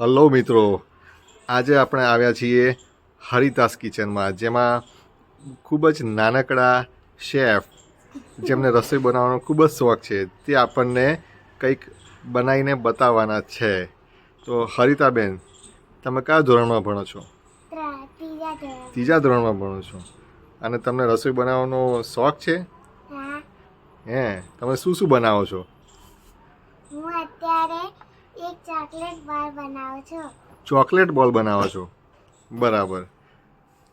Hello મિત્રો. આજે આપણે આવ્યા છીએ હરિતાસ કિચનમાં જેમાં ખૂબ જ નાનકડા શેફ જેમને રસોઈ બનાવવાનો ખૂબ જ શોખ છે તે આપણને કંઈક બનાવીને બતાવવાના છે. તો હરિતાબેન તમે કયા ધોરણમાં ભણો છો? ત્રીજા ધોરણમાં ભણો છો. અને તમને રસોઈ બનાવવાનો શોખ છે? હા. હે તમે શું શું બનાવો છો? હું અત્યારે એક ચોકલેટ બોલ બનાવો છો? ચોકલેટ બોલ બનાવો છો. બરાબર.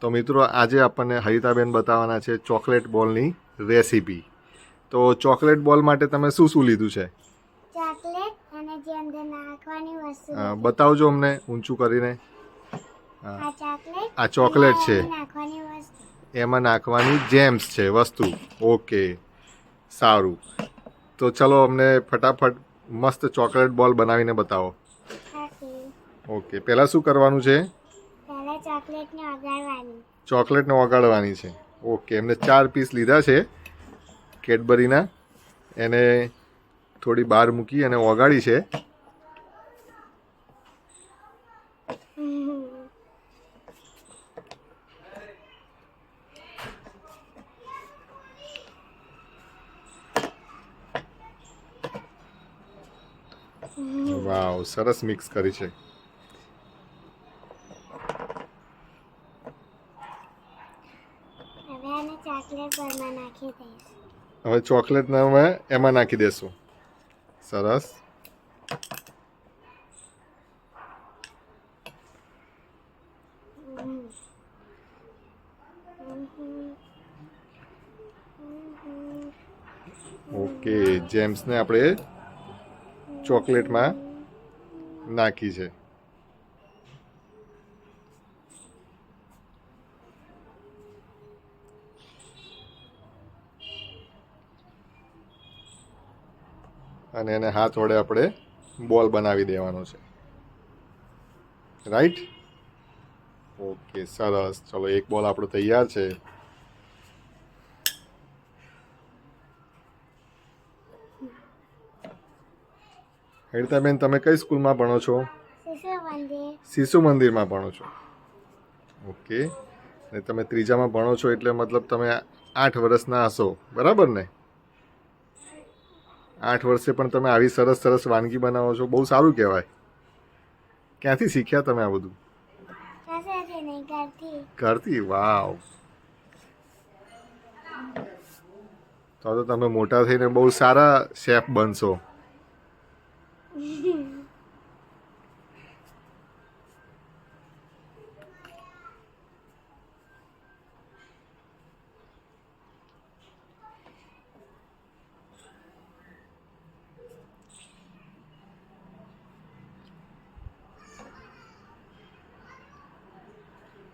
તો મિત્રો આજે આપણને હરિતાબેન બતાવવાના છે ચોકલેટ બોલની રેસીપી. તો ચોકલેટ બોલ માટે તમે શું શું લીધું છે? ચોકલેટ અને જે અંદર નાખવાની વસ્તુ બતાવજો અમને ઊંચું કરીને. હા. આ ચોકલેટ છે. એમાં નાખવાની જેમ્સ છે વસ્તુ. ઓકે. સારું. તો ચલો અમને ફટાફટ મસ્ત ચોકલેટ બોલ બનાવીને બતાવો. ઓકે પહેલાં શું કરવાનું છે? ચોકલેટને ઓગાડવાની ચોકલેટને ઓગાળવાની છે. ઓકે એમને ચાર પીસ લીધા છે કેડબરીના. એને થોડી બહાર મૂકી અને ઓગાળી છે. વાવ સરસ મિક્સ કરી છે. હવે ચોકલેટ અમે એમાં નાખી દેશું. સરસ. ઓકે જેમ્સને આપણે ચોકલેટમાં નાખી છે. અને એને હાથ વડે આપણે બોલ બનાવી દેવાનો છે. રાઈટ ઓકે સરસ. ચલો, એક બોલ આપણો તૈયાર છે. હેડતાબેન તમે કઈ સ્કૂલમાં ભણો છો? શિશુ મંદિરમાં ભણો છો. ઓકે. અને તમે ત્રીજામાં ભણો છો એટલે મતલબ તમે આઠ વર્ષના હશો. બરાબર ને? આઠ વર્ષે પણ તમે આવી સરસ સરસ વાનગી બનાવો છો. બહુ સારું કહેવાય. ક્યાંથી શીખ્યા તમે આ બધું? કરતી ઘરથી. વાવ. તો તમે મોટા થઈને બહુ સારા શેફ બનશો.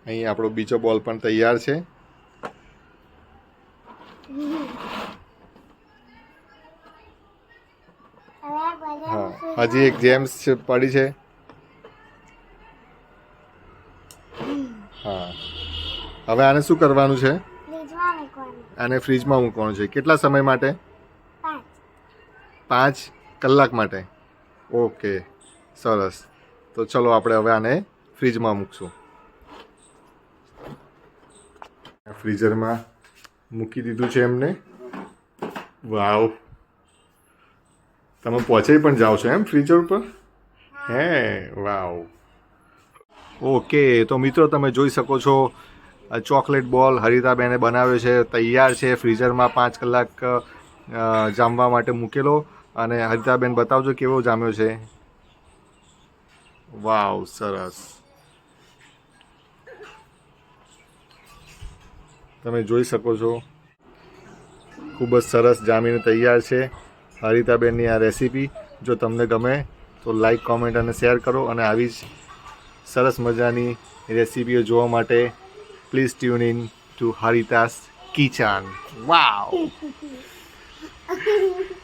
અહીં આપણો બીજો બોલ પણ તૈયાર છે. હજી એક જેમ્સ પડી છે. હા. હવે આને શું કરવાનું છે? આને ફ્રીજમાં મૂકવાનું છે. કેટલા સમય માટે? પાંચ. પાંચ કલાક માટે. ઓકે. સરસ. તો ચલો આપણે હવે આને ફ્રીજમાં મૂકશું. ફ્રીઝરમાં મૂકી દીધું છે એમને. વાવ. તમે પહોંચી પણ જાઓ છો એમ ફ્રીજર ઉપર? હે. વાવ. ઓકે તો મિત્રો તમે જોઈ શકો છો ચોકલેટ બોલ હરિતાબેને બનાવ્યો છે તૈયાર છે ફ્રીઝરમાં પાંચ કલાક જામવા માટે મૂકેલો. અને હરિતાબેન બતાવજો કેવો જામ્યો છે. વાવ સરસ. તમે જોઈ શકો છો ખૂબ જ સરસ જામીને તૈયાર છે. હરિતાબેનની આ રેસીપી જો તમને ગમે તો લાઈક કોમેન્ટ અને શેર કરો અને આવી જ સરસ મજાની રેસીપીઓ જોવા માટે please tune in to Haritha's Kitchen. Wow